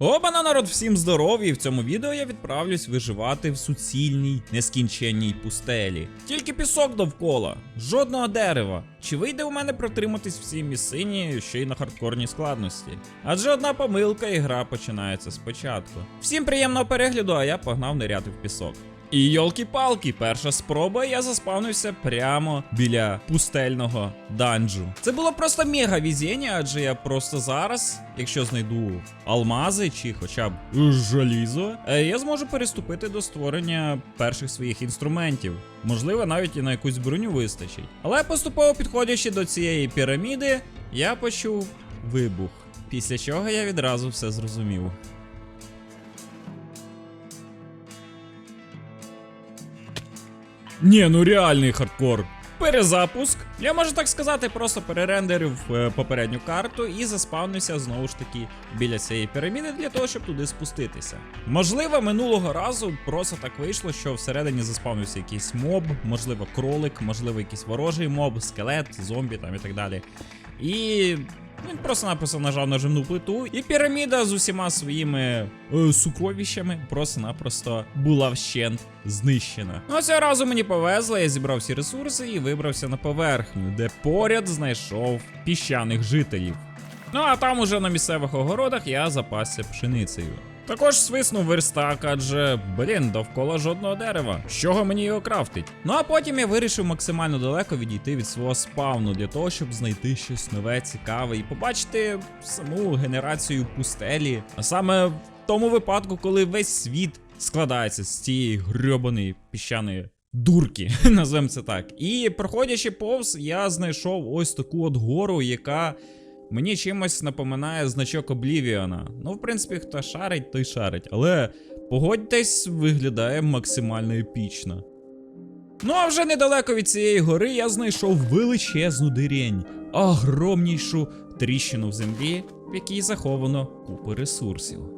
Обана народ, всім здоров'я! І в цьому відео я відправлюсь виживати в суцільній, нескінченній пустелі. Тільки пісок довкола, жодного дерева. Чи вийде у мене протриматись в цій місцині ще й на хардкорній складності? Адже одна помилка і гра починається спочатку. Всім приємного перегляду, а я погнав ниряти в пісок. І йолки-палки, перша спроба, я заспавнився прямо біля пустельного данжу. Це було просто мега візіння, адже я просто зараз, якщо знайду алмази чи хоча б желізо, е, я зможу переступити до створення перших своїх інструментів. Можливо, навіть і на якусь броню вистачить. Але поступово підходячи до цієї піраміди, я почув вибух. Після чого я відразу все зрозумів. Ні, ну реальний хардкор. Перезапуск. Я можу так сказати, просто перерендерив е, попередню карту і заспавнився знову ж таки біля цієї піраміди для того, щоб туди спуститися. Можливо, минулого разу просто так вийшло, що всередині заспавнився якийсь моб, можливо, кролик, можливо, якийсь ворожий моб, скелет, зомбі там і так далі. І він просто-напросто нажав нажимну плиту, і піраміда з усіма своїми е, сукровищами просто-напросто була вщент знищена. Ну а цього разу мені повезло, я зібрав всі ресурси і вибрався на поверхню, де поряд знайшов піщаних жителів. Ну а там уже на місцевих огородах я запасся пшеницею. Також свиснув верстак, адже, блін, довкола жодного дерева. З чого мені його крафтить? Ну а потім я вирішив максимально далеко відійти від свого спавну для того, щоб знайти щось нове, цікаве і побачити саму генерацію пустелі. А саме в тому випадку, коли весь світ складається з цієї грьобаної піщаної. Дурки, назвемо це так. І проходячи повз, я знайшов ось таку от гору, яка Мені чимось напоминає значок Облівіона. Ну, в принципі, хто шарить, той шарить. Але погодьтесь, виглядає максимально епічно. Ну а вже недалеко від цієї гори я знайшов величезну дирень, огромнішу тріщину в землі, в якій заховано купу ресурсів.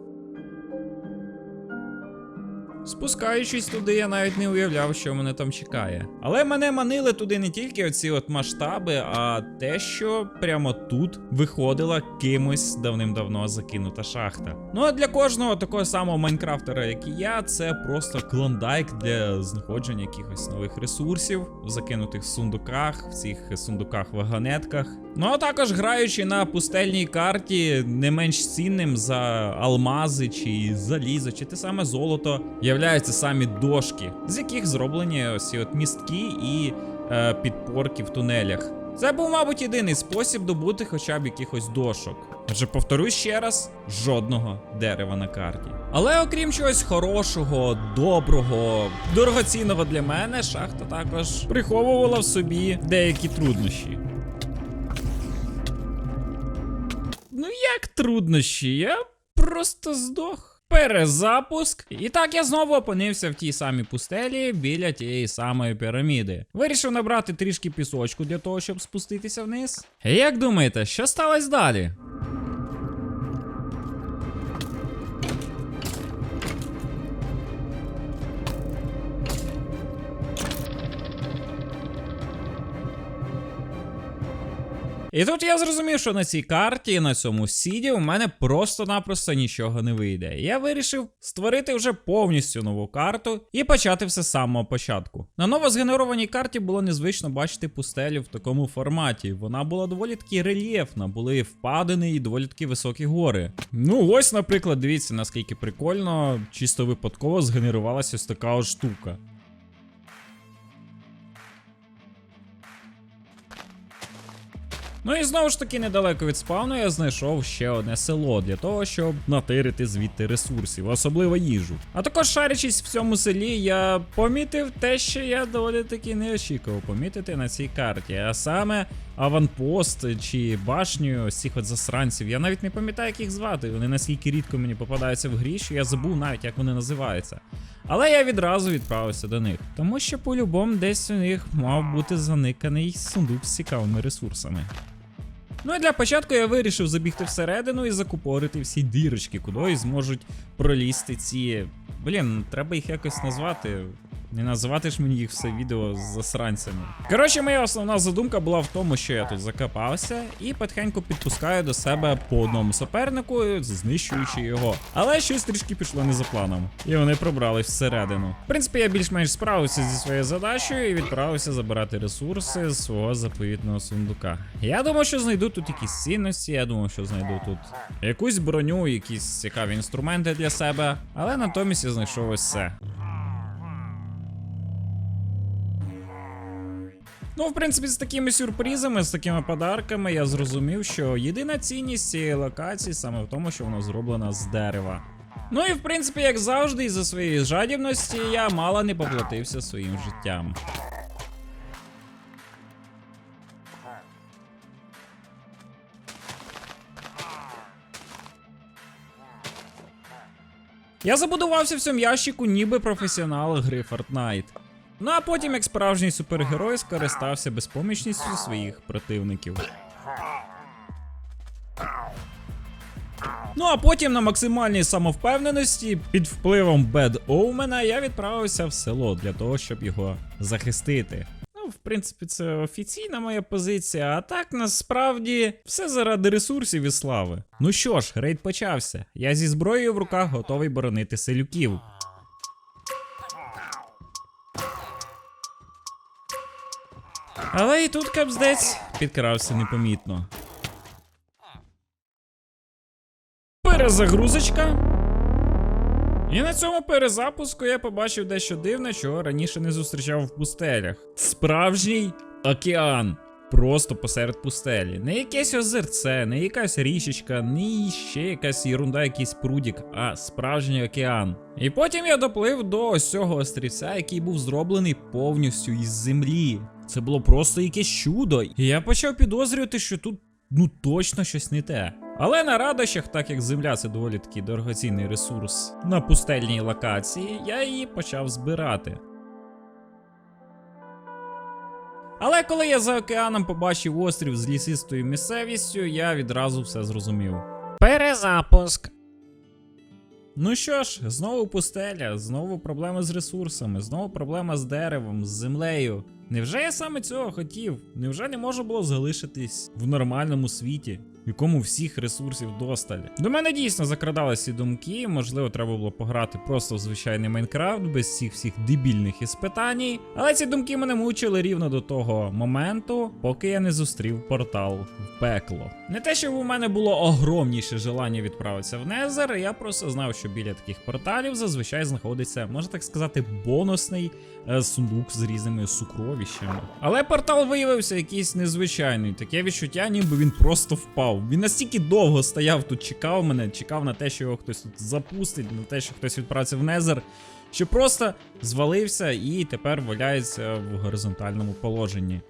Спускаючись туди, я навіть не уявляв, що мене там чекає. Але мене манили туди не тільки оці от масштаби, а те, що прямо тут виходила кимось давним-давно закинута шахта. Ну а для кожного такого самого майнкрафтера, як і я, це просто клондайк для знаходження якихось нових ресурсів в закинутих сундуках, в цих сундуках-вагонетках. Ну а також граючи на пустельній карті, не менш цінним за алмази чи залізо, чи те саме золото, являються самі дошки, з яких зроблені ось от містки і е, підпорки в тунелях. Це був, мабуть, єдиний спосіб добути хоча б якихось дошок. Адже повторюсь ще раз, жодного дерева на карті. Але окрім чогось хорошого, доброго, дорогоцінного для мене, шахта також приховувала в собі деякі труднощі. Ну як труднощі? Я просто здох. Перезапуск. І так я знову опинився в тій самій пустелі біля тієї самої піраміди. Вирішив набрати трішки пісочку для того, щоб спуститися вниз. Як думаєте, що сталося далі? І тут я зрозумів, що на цій карті, на цьому сіді, у мене просто-напросто нічого не вийде. Я вирішив створити вже повністю нову карту і почати все з самого початку. На новозгенерованій карті було незвично бачити пустелю в такому форматі. Вона була доволі таки рельєфна, були впадини і доволі таки високі гори. Ну, ось, наприклад, дивіться, наскільки прикольно, чисто випадково згенерувалася ось така ось штука. Ну і знову ж таки, недалеко від спавну я знайшов ще одне село для того, щоб натирити звідти ресурсів, особливо їжу. А також шарячись в цьому селі, я помітив те, що я доволі таки не очікував помітити на цій карті. А саме аванпост чи башню ось цих от засранців. Я навіть не пам'ятаю, як їх звати. Вони наскільки рідко мені попадаються в грі, що я забув навіть, як вони називаються. Але я відразу відправився до них, тому що по-любому десь у них мав бути заниканий сундук з цікавими ресурсами. Ну і для початку я вирішив забігти всередину і закупорити всі дірочки, куди зможуть пролізти ці. Блін, треба їх якось назвати. Не називати ж мені їх все відео з засранцями. Коротше, моя основна задумка була в тому, що я тут закопався і потихеньку підпускаю до себе по одному супернику, знищуючи його. Але щось трішки пішло не за планом. І вони пробрались всередину. В принципі, я більш-менш справився зі своєю задачею і відправився забирати ресурси з свого заповітного сундука. Я думав, що знайду тут якісь цінності, я думав, що знайду тут якусь броню, якісь цікаві інструменти для себе, але натомість я знайшов ось це. Ну, в принципі, з такими сюрпризами, з такими подарками я зрозумів, що єдина цінність цієї локації саме в тому, що вона зроблена з дерева. Ну і в принципі, як завжди, із-за своєї жадібності я мало не поплатився своїм життям. Я забудувався в цьому ящику, ніби професіонал гри Fortnite. Ну а потім, як справжній супергерой, скористався безпомічністю своїх противників. Ну а потім на максимальній самовпевненості під впливом Бед Оумена я відправився в село для того, щоб його захистити. Ну, в принципі, це офіційна моя позиція, а так насправді все заради ресурсів і слави. Ну що ж, рейд почався. Я зі зброєю в руках готовий боронити селюків. Але і тут капздець підкрався непомітно. Перезагрузочка. І на цьому перезапуску я побачив дещо дивне, чого раніше не зустрічав в пустелях. Справжній океан. Просто посеред пустелі. Не якесь озерце, не якась річечка, не ще якась ерунда, якийсь прудік, а справжній океан. І потім я доплив до ось цього острівця, який був зроблений повністю із землі. Це було просто якесь чудо. І я почав підозрювати, що тут ну точно щось не те. Але на радощах, так як земля це доволі такий дорогоцінний ресурс на пустельній локації, я її почав збирати. Але коли я за океаном побачив острів з лісистою місцевістю, я відразу все зрозумів. Перезапуск. Ну що ж, знову пустеля, знову проблеми з ресурсами, знову проблема з деревом, з землею. Невже я саме цього хотів? Невже не можу було залишитись в нормальному світі, в якому всіх ресурсів досталь? До мене дійсно закрадалися думки, можливо, треба було пограти просто в звичайний Майнкрафт без цих всіх дебільних іспитань. Але ці думки мене мучили рівно до того моменту, поки я не зустрів портал в пекло. Не те, щоб у мене було огромніше желання відправитися в Незер, я просто знав, що біля таких порталів зазвичай знаходиться, можна так сказати, бонусний сундук з різними сукровищами. Але портал виявився якийсь незвичайний. Таке відчуття, ніби він просто впав. Він настільки довго стояв тут, чекав мене, чекав на те, що його хтось тут запустить, на те, що хтось відправиться в Незер. Що просто звалився і тепер валяється в горизонтальному положенні.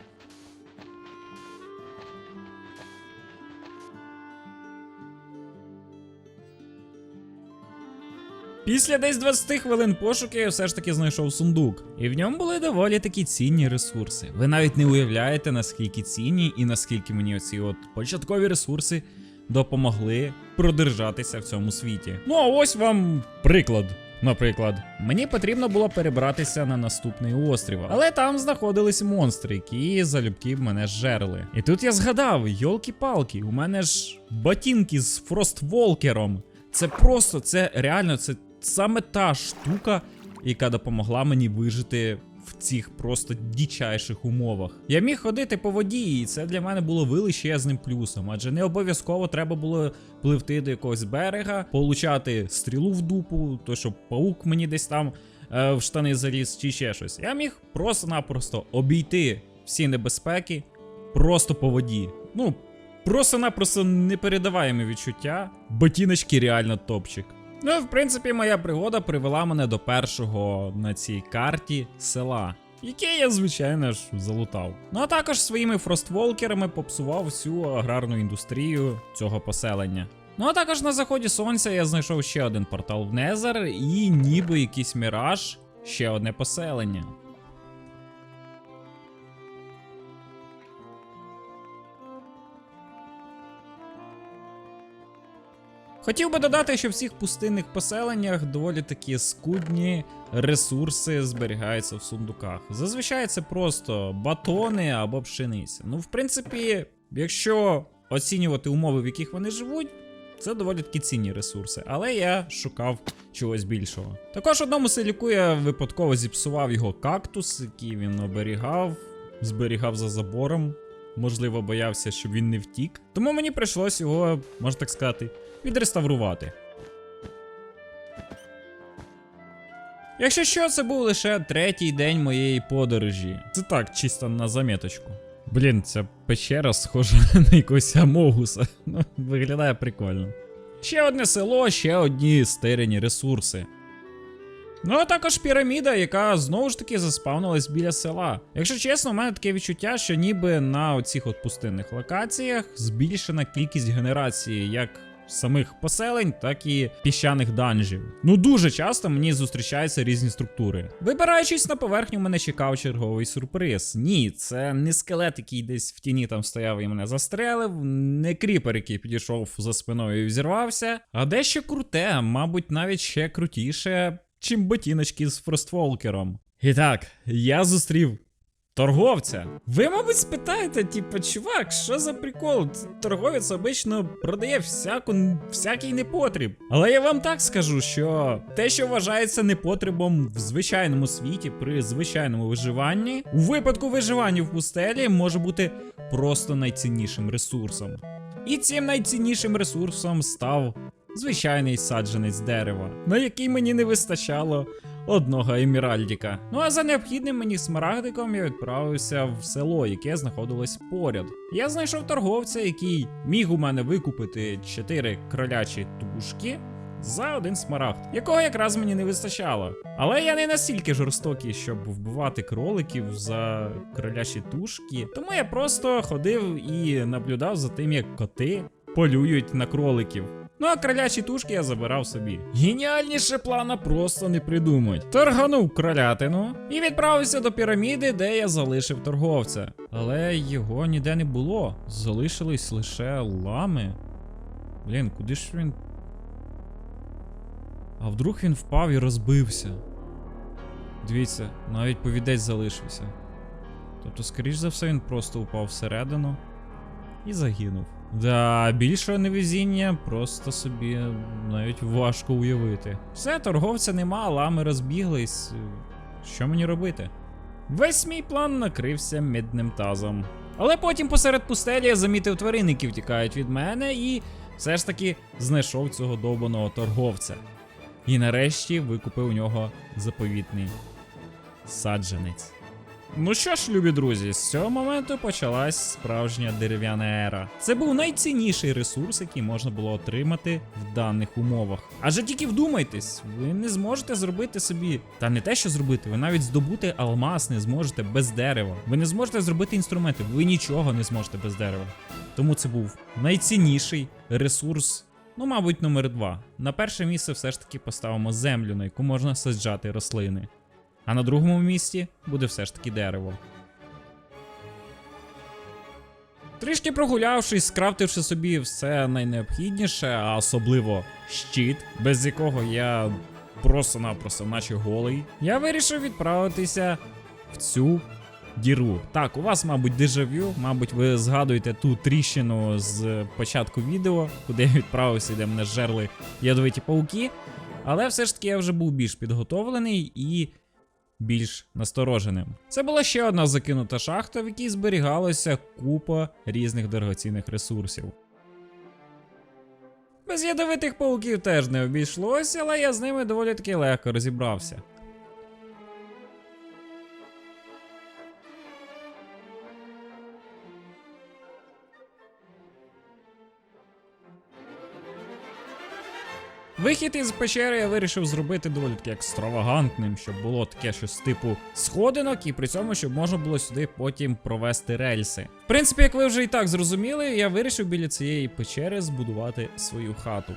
Після десь 20 хвилин пошуки я все ж таки знайшов сундук, і в ньому були доволі такі цінні ресурси. Ви навіть не уявляєте, наскільки цінні і наскільки мені оці от початкові ресурси допомогли продержатися в цьому світі. Ну а ось вам приклад. Наприклад, мені потрібно було перебратися на наступний острів, але там знаходились монстри, які залюбки мене жерли. І тут я згадав, йолки-палки, у мене ж ботинки з фростволкером. Це просто, це реально, це саме та штука, яка допомогла мені вижити в цих просто дичайших умовах. Я міг ходити по воді, і це для мене було величезним плюсом, адже не обов'язково треба було пливти до якогось берега, получати стрілу в дупу, то щоб паук мені десь там е, в штани заліз чи ще щось. Я міг просто-напросто обійти всі небезпеки просто по воді. Ну, Просто-напросто непередаваєме відчуття. Ботіночки реально топчик. Ну, в принципі, моя пригода привела мене до першого на цій карті села, яке я, звичайно ж, залутав. Ну а також своїми фростволкерами попсував всю аграрну індустрію цього поселення. Ну а також на заході сонця я знайшов ще один портал в Незер і ніби якийсь міраж, ще одне поселення. Хотів би додати, що в цих пустинних поселеннях доволі такі скудні ресурси зберігаються в сундуках. Зазвичай це просто батони або пшениця. Ну, в принципі, якщо оцінювати умови, в яких вони живуть, це доволі такі цінні ресурси, але я шукав чогось більшого. Також одному селяку я випадково зіпсував його кактус, який він оберігав, зберігав за забором. Можливо, боявся, щоб він не втік. Тому мені прийшлось його, можна так сказати, відреставрувати. Якщо що, це був лише третій день моєї подорожі. Це так, чисто на заметочку. Блін, ця печера схожа на якогось амогуса. Ну, виглядає прикольно. Ще одне село, ще одні стерені ресурси. Ну, а також піраміда, яка знову ж таки заспавнилась біля села. Якщо чесно, у мене таке відчуття, що ніби на оцих от пустинних локаціях збільшена кількість генерації як самих поселень, так і піщаних данжів. Ну дуже часто мені зустрічаються різні структури. Вибираючись на поверхню, мене чекав черговий сюрприз. Ні, це не скелет, який десь в тіні там стояв і мене застрелив, не кріпер, який підійшов за спиною і взірвався, а дещо круте, мабуть, навіть ще крутіше чим ботіночки з фростволкером. І так, я зустрів торговця. Ви, мабуть, спитаєте, типу, чувак, що за прикол? Торговець обично продає всяку, всякий непотріб. Але я вам так скажу, що те, що вважається непотребом в звичайному світі при звичайному виживанні, у випадку виживання в пустелі може бути просто найціннішим ресурсом. І цим найціннішим ресурсом став звичайний саджанець дерева, на який мені не вистачало одного еміральдіка. Ну а за необхідним мені смарагдиком я відправився в село, яке знаходилось поряд. Я знайшов торговця, який міг у мене викупити 4 кролячі тушки. За один смарагд, якого якраз мені не вистачало. Але я не настільки жорстокий, щоб вбивати кроликів за кролячі тушки. Тому я просто ходив і наблюдав за тим, як коти полюють на кроликів. Ну а кролячі тушки я забирав собі. Геніальніше плана просто не придумать. Торганув кролятину і відправився до піраміди, де я залишив торговця. Але його ніде не було. Залишились лише лами. Блін, куди ж він. А вдруг він впав і розбився. Дивіться, навіть повідець залишився. Тобто, скоріш за все, він просто упав всередину і загинув. Да, більшого невезіння просто собі навіть важко уявити. Все, торговця нема, лами розбіглись. Що мені робити? Весь мій план накрився мідним тазом. Але потім посеред пустелі я замітив тварини, які втікають від мене, і все ж таки знайшов цього довбаного торговця. І нарешті викупив у нього заповітний саджанець. Ну що ж, любі друзі, з цього моменту почалась справжня дерев'яна ера. Це був найцінніший ресурс, який можна було отримати в даних умовах. Адже тільки вдумайтесь, ви не зможете зробити собі, та не те, що зробити, ви навіть здобути алмаз не зможете без дерева. Ви не зможете зробити інструменти, ви нічого не зможете без дерева. Тому це був найцінніший ресурс. Ну, мабуть, номер два. На перше місце все ж таки поставимо землю, на яку можна саджати рослини. А на другому місці буде все ж таки дерево. Трішки прогулявшись, скрафтивши собі все найнеобхідніше, а особливо щит, без якого я просто-напросто наче голий, я вирішив відправитися в цю діру. Так, у вас, мабуть, дежавю, мабуть, ви згадуєте ту тріщину з початку відео, куди я відправився, де мене жерли ядовиті пауки. Але все ж таки я вже був більш підготовлений і більш настороженим. Це була ще одна закинута шахта, в якій зберігалася купа різних дорогоцінних ресурсів. Без ядовитих пауків теж не обійшлося, але я з ними доволі таки легко розібрався. Вихід із печери я вирішив зробити доволі таки екстравагантним, щоб було таке щось типу сходинок, і при цьому, щоб можна було сюди потім провести рельси. В принципі, як ви вже і так зрозуміли, я вирішив біля цієї печери збудувати свою хату.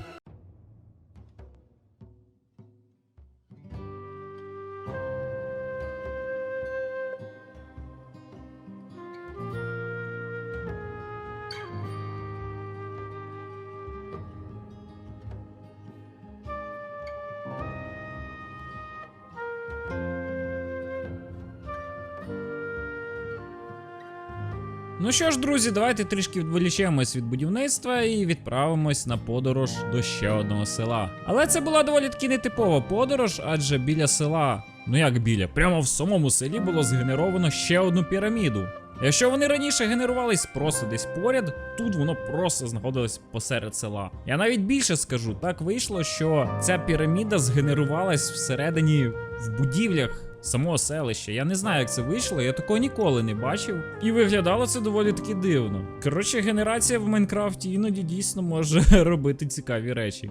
Ну що ж, друзі, давайте трішки відволічемось від будівництва і відправимось на подорож до ще одного села. Але це була доволі таки нетипова подорож, адже біля села, ну як біля, прямо в самому селі було згенеровано ще одну піраміду. Якщо вони раніше генерувались просто десь поряд, тут воно просто знаходилось посеред села. Я навіть більше скажу, так вийшло, що ця піраміда згенерувалась всередині в будівлях самого селища. Я не знаю, як це вийшло, я такого ніколи не бачив. І виглядало це доволі таки дивно. Коротше, генерація в Майнкрафті іноді дійсно може робити цікаві речі.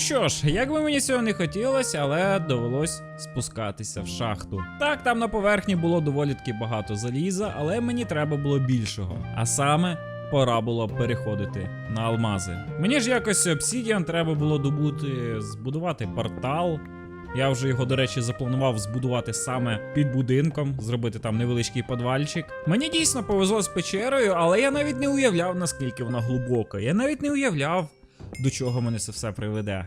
Що ж, як би мені цього не хотілося, але довелось спускатися в шахту. Так, там на поверхні було доволі таки багато заліза, але мені треба було більшого. А саме. Пора було переходити на алмази. Мені ж якось обсідіан треба було добути, збудувати портал. Я вже його, до речі, запланував збудувати саме під будинком, зробити там невеличкий подвальчик. Мені дійсно повезло з печерою, але я навіть не уявляв, наскільки вона глибока. Я навіть не уявляв, до чого мене це все приведе.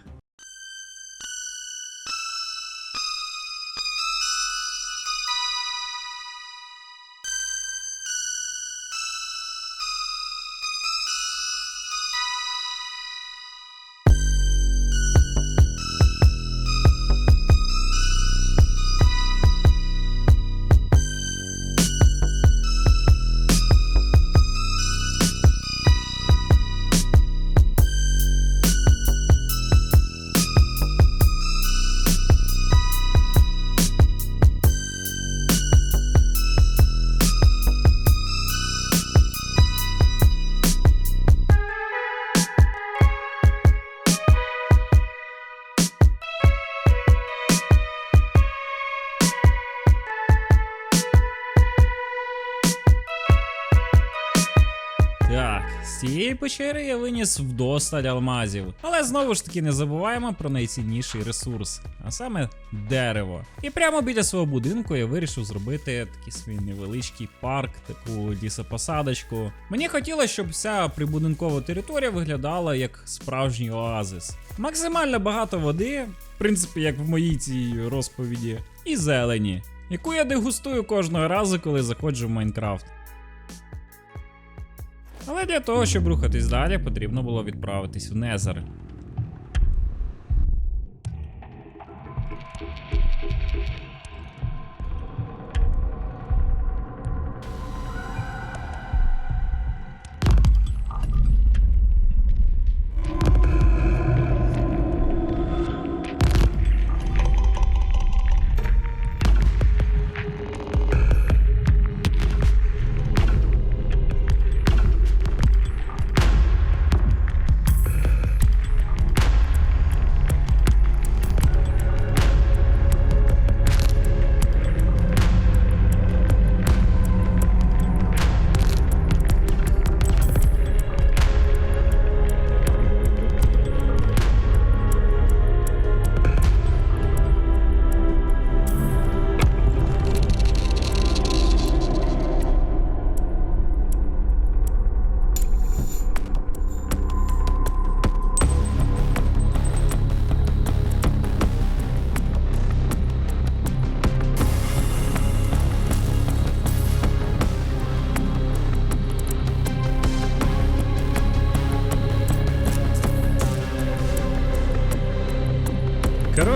Цієї печери я виніс вдосталь алмазів. Але знову ж таки не забуваємо про найцінніший ресурс, а саме дерево. І прямо біля свого будинку я вирішив зробити такий свій невеличкий парк, таку лісопосадочку. Мені хотілося, щоб вся прибудинкова територія виглядала як справжній оазис. Максимально багато води, в принципі, як в моїй цій розповіді, і зелені, яку я дегустую кожного разу, коли заходжу в Майнкрафт. Але для того, щоб рухатись далі, потрібно було відправитись в Незер.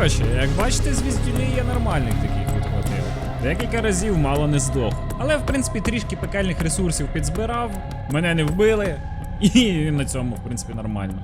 Коротше, як бачите, звіздюлі є нормальних таких відхватив. Декілька разів мало не здох. Але в принципі трішки пекельних ресурсів підзбирав, мене не вбили, і на цьому, в принципі, нормально.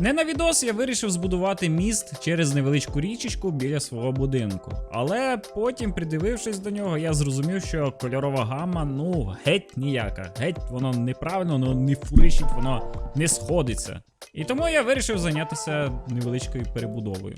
Не на відос я вирішив збудувати міст через невеличку річечку біля свого будинку. Але потім, придивившись до нього, я зрозумів, що кольорова гама, ну, геть ніяка. Геть воно неправильно, воно не фуричить, воно не сходиться. І тому я вирішив зайнятися невеличкою перебудовою.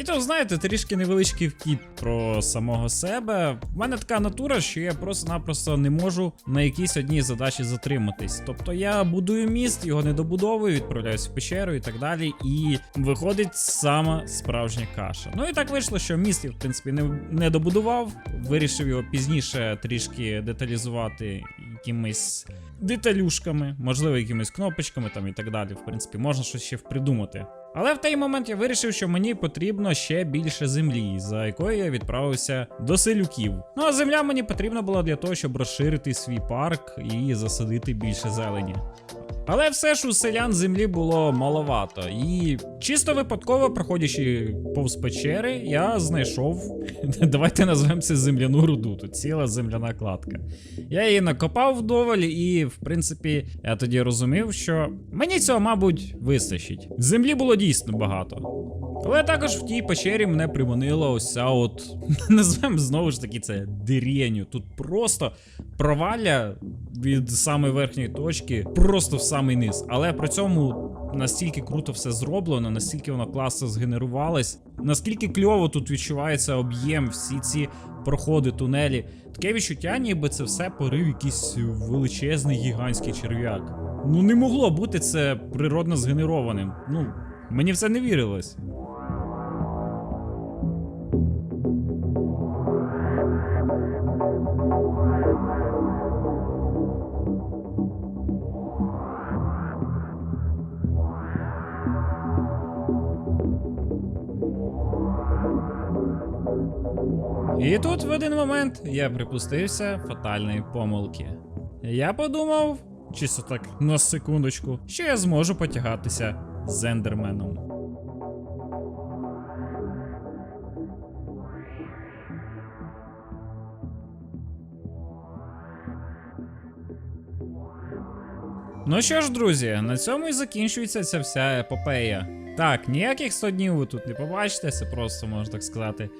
І то, знаєте, трішки невеличкий вкіт про самого себе. В мене така натура, що я просто-напросто не можу на якійсь одній задачі затриматись. Тобто я будую міст, його не добудовую, відправляюсь в печеру і так далі. І виходить сама справжня каша. Ну і так вийшло, що міст я, в принципі, не, не добудував. Вирішив його пізніше трішки деталізувати якимись деталюшками, можливо, якимись кнопочками там і так далі. В принципі, можна щось ще придумати. Але в той момент я вирішив, що мені потрібно ще більше землі, за якою я відправився до селюків. Ну а земля мені потрібна була для того, щоб розширити свій парк і засадити більше зелені. Але все ж у селян землі було маловато, і чисто випадково, проходячи повз печери, я знайшов. Давайте назвемо це земляну руду. Тут ціла земляна кладка. Я її накопав вдоволь, і, в принципі, я тоді розумів, що мені цього, мабуть, вистачить. Землі було дійсно багато. Але також в тій печері мене приманила ось ця от, назвемо знову ж таки це дирєню. Тут просто провалля від самої верхньої точки, просто в самий низ. Але при цьому настільки круто все зроблено, настільки воно класно згенерувалось, наскільки кльово тут відчувається об'єм, всі ці проходи, тунелі. Таке відчуття, ніби це все порив якийсь величезний гігантський черв'як. Ну не могло бути це природно згенерованим. Ну, мені в це не вірилось. Тут в один момент я припустився фатальної помилки. Я подумав, чисто так на секундочку, що я зможу потягатися з ендерменом. Ну що ж, друзі, на цьому і закінчується ця вся епопея. Так, ніяких 100 днів ви тут не побачите, це просто можна так сказати.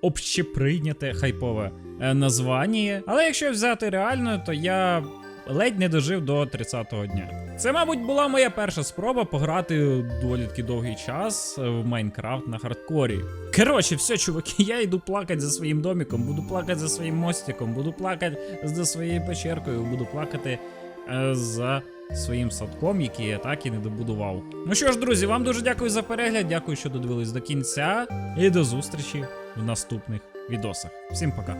Общеприйняте хайпове е, названня. Але якщо взяти реально, то я ледь не дожив до 30-го дня. Це, мабуть, була моя перша спроба пограти доволі таки довгий час е, в Майнкрафт на хардкорі. Коротше, все, чуваки, я йду плакати за своїм домиком, буду плакати за своїм мостиком, буду плакати за своєю печеркою, буду плакати е, за своїм садком, який я так і не добудував. Ну що ж, друзі, вам дуже дякую за перегляд, дякую, що додивились до кінця, і до зустрічі в наступних відосах. Всім пока.